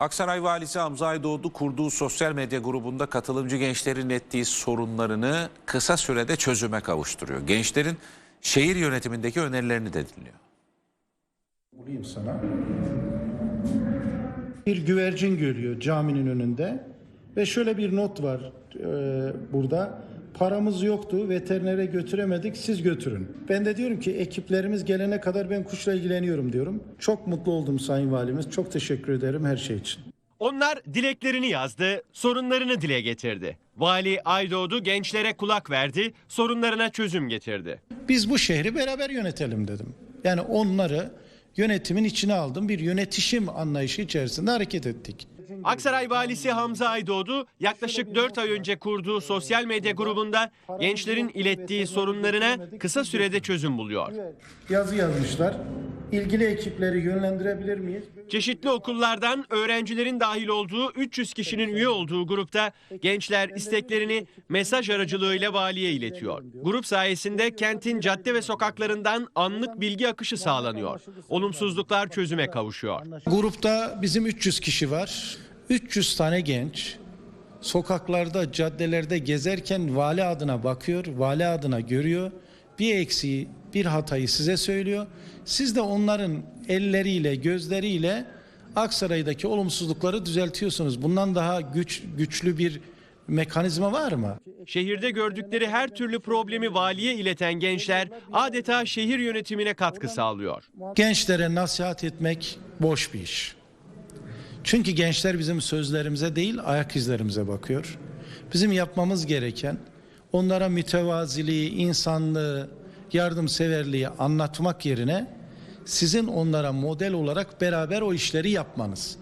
Aksaray Valisi Hamza Aydoğdu kurduğu sosyal medya grubunda katılımcı gençlerin ettiği sorunlarını kısa sürede çözüme kavuşturuyor. Gençlerin şehir yönetimindeki önerilerini de dinliyor. Bulayım sana. Bir güvercin görüyor caminin önünde ve şöyle bir not var e, burada. Paramız yoktu, veterinere götüremedik, siz götürün. Ben de diyorum ki ekiplerimiz gelene kadar ben kuşla ilgileniyorum diyorum. Çok mutlu oldum Sayın Valimiz. Çok teşekkür ederim her şey için. Onlar dileklerini yazdı, sorunlarını dile getirdi. Vali Aydoğdu gençlere kulak verdi, sorunlarına çözüm getirdi. Biz bu şehri beraber yönetelim dedim. Yani onları yönetimin içine aldım. Bir yönetişim anlayışı içerisinde hareket ettik. Aksaray Valisi Hamza Aydoğdu yaklaşık 4 ay önce kurduğu sosyal medya grubunda gençlerin ilettiği sorunlarına kısa sürede çözüm buluyor. Yazı yazmışlar. İlgili ekipleri yönlendirebilir miyiz? Çeşitli okullardan öğrencilerin dahil olduğu 300 kişinin üye olduğu grupta gençler isteklerini mesaj aracılığıyla valiye iletiyor. Grup sayesinde kentin cadde ve sokaklarından anlık bilgi akışı sağlanıyor. Olumsuzluklar çözüme kavuşuyor. Grupta bizim 300 kişi var. 300 tane genç sokaklarda, caddelerde gezerken vali adına bakıyor, vali adına görüyor. Bir eksiği, bir hatayı size söylüyor. Siz de onların elleriyle, gözleriyle Aksaray'daki olumsuzlukları düzeltiyorsunuz. Bundan daha güç güçlü bir mekanizma var mı? Şehirde gördükleri her türlü problemi valiye ileten gençler adeta şehir yönetimine katkı sağlıyor. Gençlere nasihat etmek boş bir iş. Çünkü gençler bizim sözlerimize değil ayak izlerimize bakıyor. Bizim yapmamız gereken onlara mütevaziliği, insanlığı, yardımseverliği anlatmak yerine sizin onlara model olarak beraber o işleri yapmanız.